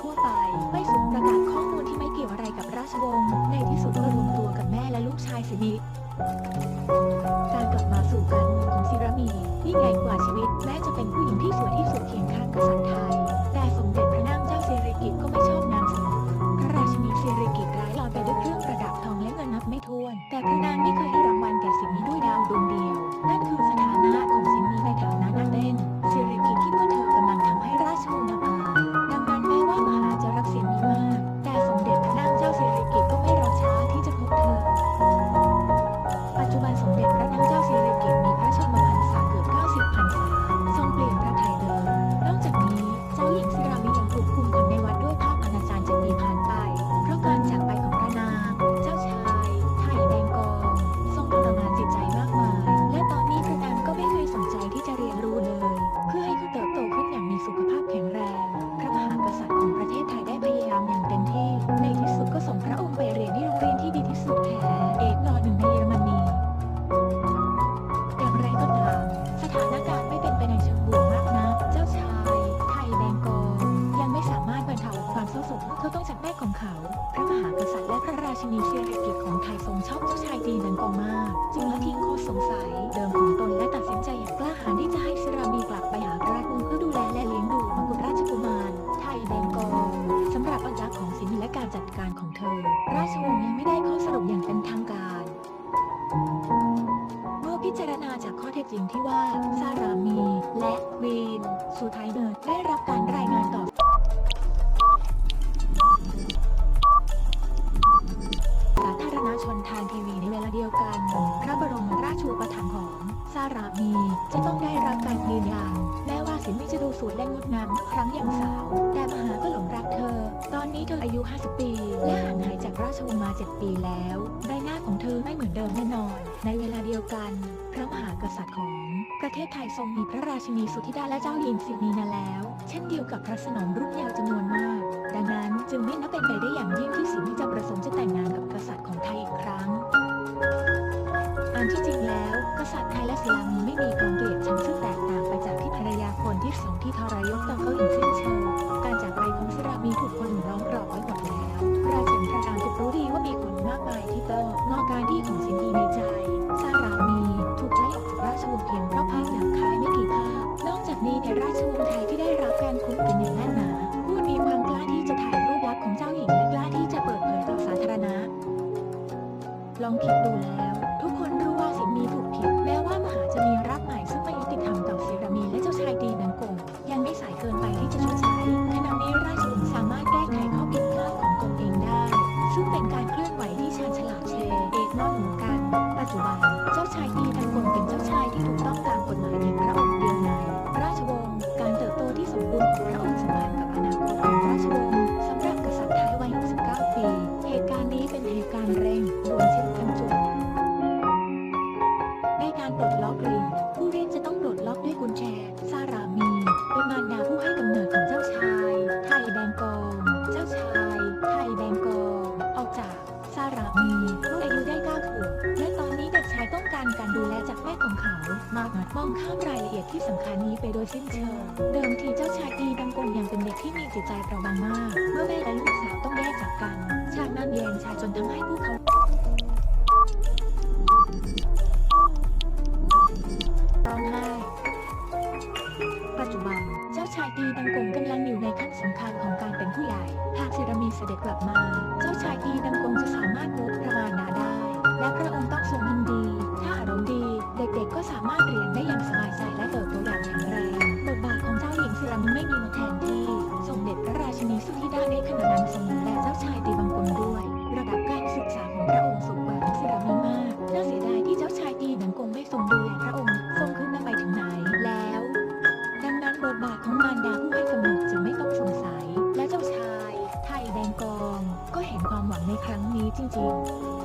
ทั่วไป ไม่ส่งประกาศข้อมูลที่ไม่เกี่ยวอะไรกับราชวงศ์ในที่สุดก็รวมตัวกับแม่และลูกชายเสียดีการกลับมาสู่การเมืองของซิรามียิ่งใหญ่กว่าชีวิตแม้จะเป็นผู้หญิงที่สวยที่สุดเคียงข้างกษัตริย์ไทย ษัตริย์และพระราชินีสิริกิติ์ของไทยทรงชอบเจ้าชายดีนันกองมาก จึงละทิ้งข้อสงสัยเดิมของตนและตัดสินใจอย่างกล้าหาญที่จะให้สิรามีกลับไปหาพระราชวงศ์เพื่อดูแลและเลี้ยงดูมกุฎราชกุมาร ไทยแดงกองสำหรับอันดับของสินและการจัดการของเธอ ราชวงศ์ยังไม่ได้ข้อสรุปอย่างเป็นทางการ เมื่อพิจารณาจากข้อเท็จจริงที่ว่าซารามี และวีนสุไทเนิร์ได้รับการรายงานต่อ รามีจะต้องได้รับการยืนยันแม้ว่าสินไม่จะดูสวยและงดงามครั้งอยังสาว แต่มหาก็หลงรักเธอ ตอนนี้เธออายุ 50 ปี และห่างหายจากราชวงศ์มา 7 ปีแล้วใบหน้าของเธอไม่เหมือนเดิมแน่นอน ในเวลาเดียวกัน พระมหากษัตริย์ของ ประเทศไทยทรงมีพระราชินีสุธิดาและเจ้าหญิงสินีนาแล้ว เช่นเดียวกับพระสนมรุ่นยาวจำนวนมาก ดังนั้นจึงไม่นับเป็นไปได้อย่างยิ่ง ที่สองที่ทรยศต่อเขาอย่างสิ้นเชิง การจากไปของศิลามีถูกคนอื่นล้อมกรอบไว้หมดแล้ว ราชนพระนางถูกรู้ดีว่ามีคนมากมายที่ต้องงอการที่ของสินดีในใจซารามีถูกไล่ออกจากราชวงศ์เพียงเพราะภาพหนังคายไม่กี่ภาพนอกจากนี้ในราชวงศ์ไทยที่ได้รับการคุ้มกันอย่างแน่นหนาผู้มีความกล้าที่จะถ่ายรูปลักษณ์ของเจ้าหญิงและกล้าที่จะเปิดเผยต่อสาธารณะ ลองคิดดูแล้ว มากมองข้ามรายละเอียดที่สำคัญนี้ไปโดยสิ้นเชิง เดิมทีเจ้าชายดีดังกงยังเป็นเด็กที่มีจิตใจเปราะบางมาก เมื่อแม่และลูกสาวต้องแยกจากกันฉากนั้นเย็นชาจนทำให้พวกเขาร้องไห้ปัจจุบัน เจ้าชายตีดังกงกำลังอยู่ในขั้นสำคัญของการเป็นผู้ใหญ่ หากเซรามีเสด็จกลับมา เจ้าชายตีดังกงจะสามารถพบพระมารดาได้ และพระองค์ต้องทรงยินดี เด็กๆ ก็สามารถเรียนได้อย่างสบายใจและเติบโตอย่างแข็งแรงบทบาทของเจ้าหญิงสิรามุนไม่มีมาแทนที่สมเด็จพระราชนีสุธิดาได้ขนานสมุนและเจ้าชายตีบังกลด้วย ระดับการศึกษาของพระองค์สูงกว่าสิรามุนมากน่าเสียดายที่เจ้าชายตีบังกลไม่ทรงดูแลพระองค์ทรงขึ้นมาไปถึงไหนแล้ว ดังนั้นบทบาทของมารดาผู้ให้กำเนิดจะไม่ต้องสงสัยและเจ้าชาย ไทยแดงกอง ก็เห็นความหวังในครั้งนี้จริง ๆ